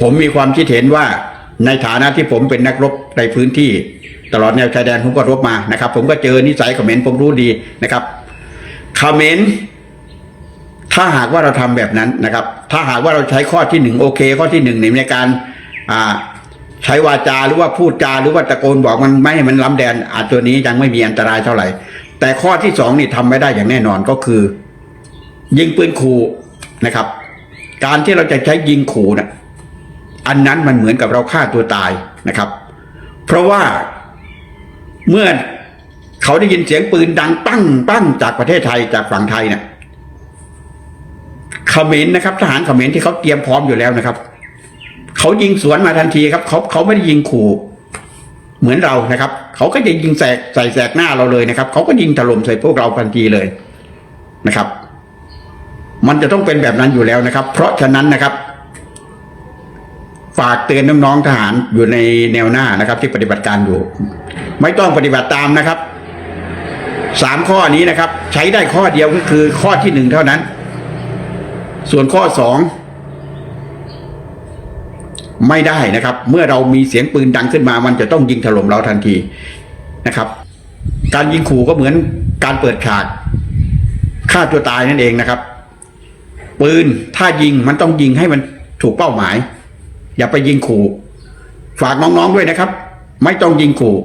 ผมมีความคิดเห็นว่าในฐานะที่ผมเป็นนักรบในพื้นที่ ตลอดแนวชายแดนผมก็รบมานะครับ ผมก็เจอนิสัยเขมรผมรู้ดีนะครับเขมรถ้าหากว่าเราทำแบบนั้นนะครับ ถ้าหากว่าเราใช้ข้อที่หนึ่งโอเค ข้อที่หนึ่งในการอ่าใช้วาจาหรือว่าพูดจาหรือว่าตะโกนบอกมันไม่ให้มันล้ำแดนอาจตัวนี้ยังไม่มีอันตรายเท่าไหร่ แต่ข้อที่สองนี่ทำไม่ได้อย่างแน่นอนก็คือ ยิงปืนขู่นะครับ การที่เราจะใช้ยิงขู่นะ อันนั้นมันเหมือนกับเราฆ่าตัวตายนะครับ เพราะว่าเมื่อเขาได้ยินเสียงปืนดังปั้งปั้งจากประเทศไทยจากฝั่งไทยเนี่ยเขมรนะครับ ทหารเขมรที่เขาเตรียมพร้อมอยู่แล้วนะครับเขายิงสวนมาทันทีครับเขาเขาไม่ได้ยิงขู่ เหมือนเรานะครับ เขาก็จะยิงแสกใส่แสกหน้าเราเลยนะครับ เขาก็ยิงถล่มใส่พวกเราทันทีเลยนะครับ มันจะต้องเป็นแบบนั้นอยู่แล้วนะครับ เพราะฉะนั้นนะครับ ฝากเตือนน้องๆทหารอยู่ในแนวหน้านะครับ ที่ปฏิบัติการอยู่ ไม่ต้องปฏิบัติตามนะครับสามข้อนี้นะครับ ใช้ได้ข้อเดียวก็คือข้อที่หนึ่งเท่านั้น ส่วนข้อสองไม่ได้นะครับ เมื่อเรามีเสียงปืนดังขึ้นมา มันจะต้องยิงถล่มเราทันทีนะครับ การยิงขู่ก็เหมือนการเปิดฉากฆ่าตัวตายนั่นเองนะครับ ปืนถ้ายิงมันต้องยิงให้มันถูกเป้าหมาย อย่าไปยิงขู่ ฝากน้องๆด้วยนะครับ ไม่ต้องยิงขู่